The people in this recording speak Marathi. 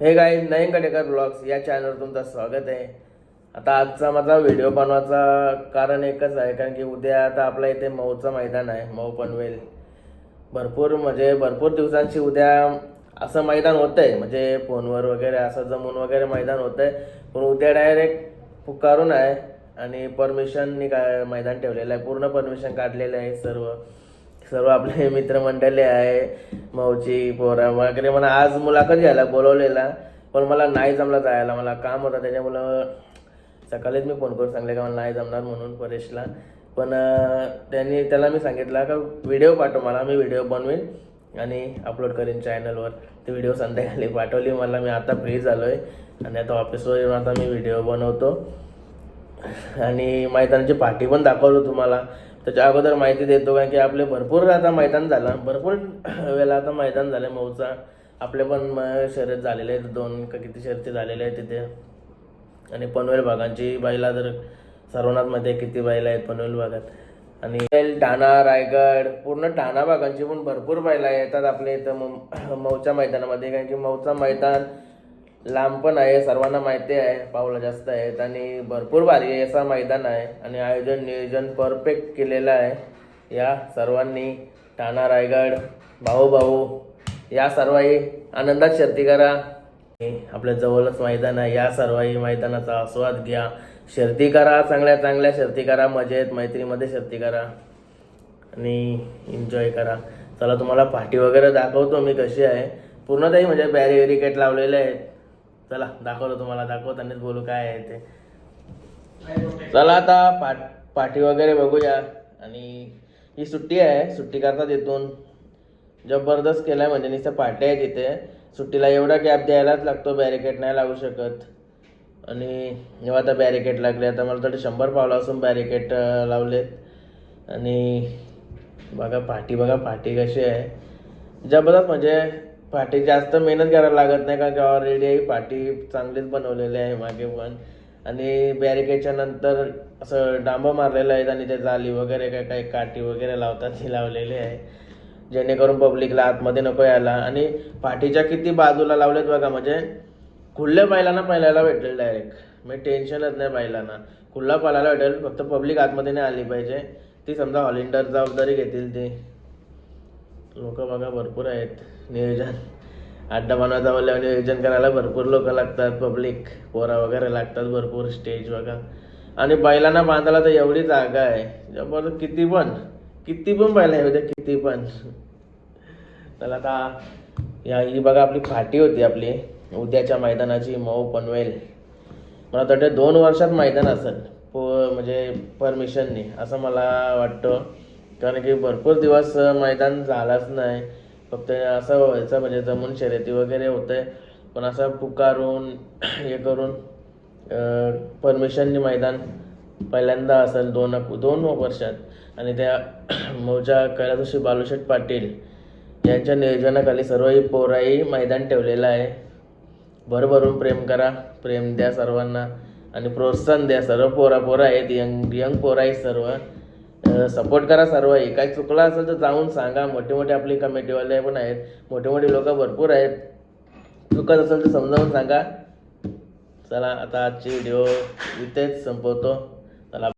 हे गाई नयन कडेकर ब्लॉग्स या चॅनलवर तुमचं स्वागत आहे. आता आजचा माझा व्हिडिओ बनवायचा कारण एकच आहे कारण की उद्या आता आपल्या इथे मऊचं मैदान आहे मऊ पनवेल. भरपूर म्हणजे भरपूर दिवसांची उद्या असं मैदान होतंय म्हणजे फोनवर वगैरे असं जमून वगैरे मैदान होतंय. पण उद्या डायरेक्ट पुकारून आहे आणि परमिशननी काय मैदान ठेवलेलं आहे पूर्ण परमिशन काढलेलं आहे सर्व. सर्व आपले मित्रमंडळी आहे मौची पोरा वगैरे. मला आज मुलाखत घ्यायला बोलवलेला पण मला नाही जमला जायला. मला काम होतं त्याच्यामुळं सकाळीच मी फोन करून सांगले का मला नाही जमणार म्हणून परेशला. पण त्यांनी त्याला मी सांगितलं का व्हिडिओ पाठव मला मी व्हिडिओ बनवीन आणि अपलोड करीन चॅनलवर ती व्हिडिओ संध्याकाळी पाठवली मला. मी आता फ्री झालो आहे आणि आता ऑफिसवर येऊन आता मी व्हिडिओ बनवतो. आणि मैदानाची पाठी पण दाखवलो तुम्हाला. त्याच्या अगोदर माहिती देतो कारण की आपले भरपूर आता मैदान झालं. भरपूर वेळेला आता मैदान झालं. मऊचा आपले पण म- शर्यत झालेले आहेत. दोन का किती शर्यती झालेले आहेत तिथे. आणि पनवेल भागांची बैला जर सर्वनाथमध्ये किती बाईला आहेत पनवेल भागात. आणि ठाणा रायगड पूर्ण ठाणा भागांची पण भरपूर बैला येतात आपल्या इथं. मऊच्या मैदानामध्ये. कारण की मऊचा मैदान लांब पण आहे सर्वांना माहिती आहे पावलं जास्त आहेत आणि भरपूर भारी आहे असा मैदान आहे आणि आयोजन नियोजन परफेक्ट केलेलं आहे. या सर्वांनी ठाणा रायगड भाऊ भाऊ या सर्वही आनंदात शर्ती करा. आपल्या जवळच मैदान आहे या सर्वही मैदानाचा आस्वाद घ्या. शर्ती करा चांगल्या चांगल्या शर्ती करा मजेत मैत्रीमध्ये शर्ती करा. आणि एन्जॉय करा. चला तुम्हाला पाठी वगैरे दाखवतो मी कशी आहे. पूर्ण काही म्हणजे बॅरी विकेट लावलेले आहेत. चला दाखवतो तुम्हाला दाखवतानाच बोलू काय आहे ते. चला आता पाठ पाठी वगैरे बघूया. आणि ही सुट्टी आहे सुट्टी करतात इथून. जबरदस्त केलाय म्हणजे नुसतं पाट्या आहे तिथे. सुट्टीला एवढा गॅप द्यायलाच लागतो बॅरिकेड नाही लागू शकत. आणि जेव्हा आता बॅरिकेड लागले आता मला तरी शंभर पावलं असून बॅरिकेड लावलेत. आणि बघा पाठी बघा पाठी कशी आहे. जबरदस्त म्हणजे पाठी जास्त मेहनत करायला लागत नाही कारण की ऑलरेडी पाठी चांगलीच बनवलेली आहे मागे पण. आणि बॅरिकेडच्या नंतर असं डांबं मारलेलं आहेत आणि ते जाली वगैरे काय काही काठी वगैरे लावतात ती लावलेली आहे. जेणेकरून पब्लिकला आतमध्ये नको यायला. आणि पाठीच्या किती बाजूला लावलेत बघा म्हणजे खुल्ल्या बैलांना पहिल्याला भेटेल डायरेक्ट म्हणजे टेन्शनच नाही बैलांना. खुल्ला पाहायला भेटेल फक्त पब्लिक आतमध्ये नाही आली पाहिजे. ती समजा हॉलिंडर जबाबदारी घेतील ती. लोक बघा भरपूर आहेत. नियोजन. अड्डा बनवायचा म्हणल्यावर नियोजन करायला भरपूर लोक लागतात पब्लिक पोरा वगैरे लागतात भरपूर स्टेज बघा. आणि बैलांना बांधायला तर एवढी जागा आहे. जबरदस्त किती पण किती पण बैला आहे उद्या किती पण. त्याला आता या ही बघा आपली फाटी होती आपली. उद्याच्या मैदानाची मऊ पनवेल. मला वाटतं दोन वर्षात मैदान असेल. प म्हणजे परमिशननी असं मला वाटतं. कारण की भरपूर दिवस मैदान झालाच नाही. फक्त असं व्हायचं म्हणजे जमून शर्यती वगैरे होते. पण असं पुकारून हे करून परमिशनने मैदान पहिल्यांदा असेल दोन दोन वर्षात. आणि त्या मौजा कैलासोशी बालुशेठ पाटील यांच्या नियोजनाखाली सर्वही पोराही मैदान ठेवलेलं आहे. भरभरून प्रेम करा प्रेम द्या सर्वांना. आणि प्रोत्साहन द्या सर्व पोरा पोरा आहेत यंग यंग पोरा आहेत सर्व. सपोर्ट करा सर्वही काही चुकला असेल तर जाऊन सांगा. मोठे मोठे आपली कमिटीवाले पण आहेत. मोठे मोठे लोक भरपूर आहेत. चुकत असेल तर समजावून सांगा. चला आता आजची व्हिडिओ इथेच संपवतो. चला.